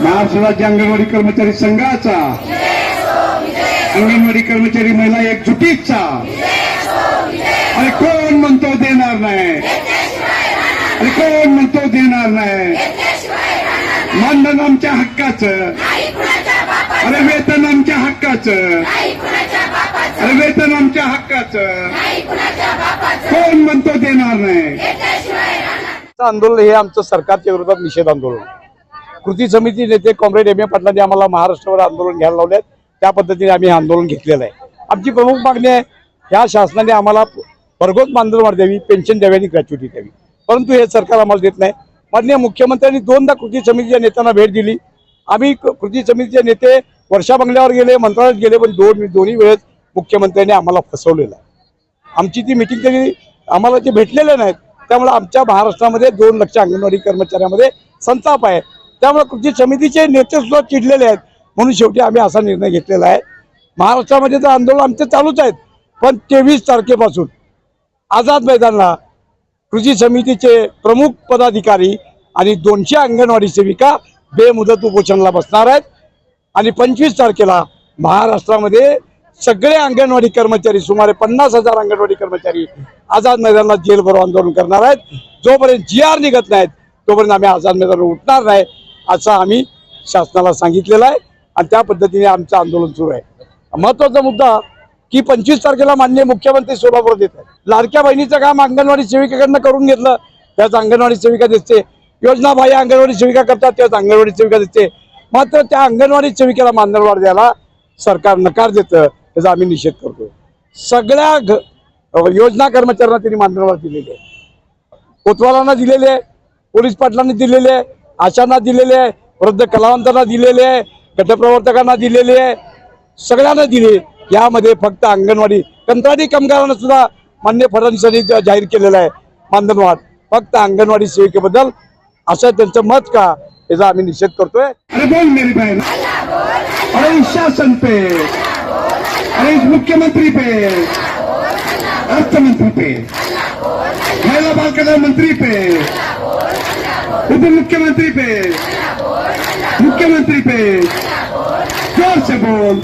महाराष्ट्र राज्य अंगणवाडी कर्मचारी संघाचा. अंगणवाडी कर्मचारी महिला एकजुटीचा. अरे कोण म्हणतो देणार नाही? अरे कोण म्हणतो देणार नाही? मानधन आमच्या हक्काचं. अरे वेतन आमच्या हक्काचं. अरे वेतन आमच्या हक्काचं. कोण म्हणतो देणार नाही? आंदोलन हे आमचं सरकारच्या विरोधात निषेध आंदोलन. कृती समिती नेते कॉम्रेड एम ए पाटलांनी आम्हाला महाराष्ट्रावर आंदोलन घ्यायला लावले त्या पद्धतीने आम्ही आंदोलन घेतलेलं आहे. आमची प्रमुख मागणी आहे ह्या शासनाने आम्हाला भरघोस मानधनवाढ द्यावी पेन्शन द्यावी आणि ग्रॅच्युटी द्यावी. परंतु हे सरकार आम्हाला देत नाही. माननीय मुख्यमंत्र्यांनी दोनदा कृती समितीच्या नेत्यांना भेट दिली. आम्ही क- कृती समितीचे नेते वर्षा बंगल्यावर गेले मंत्रालयात गेले पण दोन दोन्ही वेळेस मुख्यमंत्र्यांनी आम्हाला फसवलेलं आहे. आमची ती मिटिंग तरी आम्हाला ते भेटलेले नाहीत त्यामुळे आमच्या महाराष्ट्रामध्ये दोन लक्ष अंगणवाडी कर्मचाऱ्यामध्ये संताप आहे. त्यामुळे कृती समितीचे नेते सुद्धा चिडलेले आहेत. म्हणून शेवटी आम्ही असा निर्णय घेतलेला आहे. महाराष्ट्रामध्ये तर आंदोलन आमचे चालूच आहेत. पण तेवीस तारखेपासून आझाद मैदानला कृषी समितीचे प्रमुख पदाधिकारी आणि दोनशे अंगणवाडी सेविका बेमुदत उपोषणाला बसणार आहेत. आणि पंचवीस तारखेला महाराष्ट्रामध्ये सगळे अंगणवाडी कर्मचारी सुमारे पन्नास हजार अंगणवाडी कर्मचारी आझाद मैदानाला जेलभरो आंदोलन करणार आहेत. जोपर्यंत जी आर निघत नाहीत तोपर्यंत आम्ही आझाद मैदानावर उठणार नाही. असं आम्ही शासनाला सांगितलेलं आहे आणि त्या पद्धतीने आमचं आंदोलन सुरू आहे. महत्त्वाचा मुद्दा की पंचवीस तारखेला माननीय मुख्यमंत्री सोलापूर येत आहेत. लाडक्या बहिणीचं काम अंगणवाडी सेविकेकडनं करून घेतलं त्याच अंगणवाडी सेविका दिसते. योजना बाह्य अंगणवाडी सेविका करतात त्याच अंगणवाडी सेविका दिसते. मात्र त्या अंगणवाडी सेविकेला मानधनवाढ द्यायला सरकार नकार देतं त्याचा आम्ही निषेध करतो सगळ्या घ योजना कर्मचाऱ्यांना त्यांनी मानधनवाढ दिलेली आहे. कोतवालांना दिलेले आहे पोलीस पाटलांनी दिलेले आहे आशांना दिलेले आहे वृद्ध कलावंतांना दिलेले आहे गटप्रवर्तकांना दिलेले आहे सगळ्यांना दिले. यामध्ये फक्त अंगणवाडी कंत्राटी कामगारांना सुद्धा मान्य फडणवीसांनी जाहीर केलेलं आहे. मानधनवाढ. फक्त अंगणवाडी सेविकेबद्दल असं त्यांचं मत का याचा आम्ही निषेध करतोय. अरे बोल मेरी बहन. अरे शासन पे. अरे मुख्यमंत्री पे. अर्थमंत्री पे. महिला बाल कल्याण मंत्री पे. उप मुख्यमंत्री पे मुख्यमंत्री पे जोर से बोल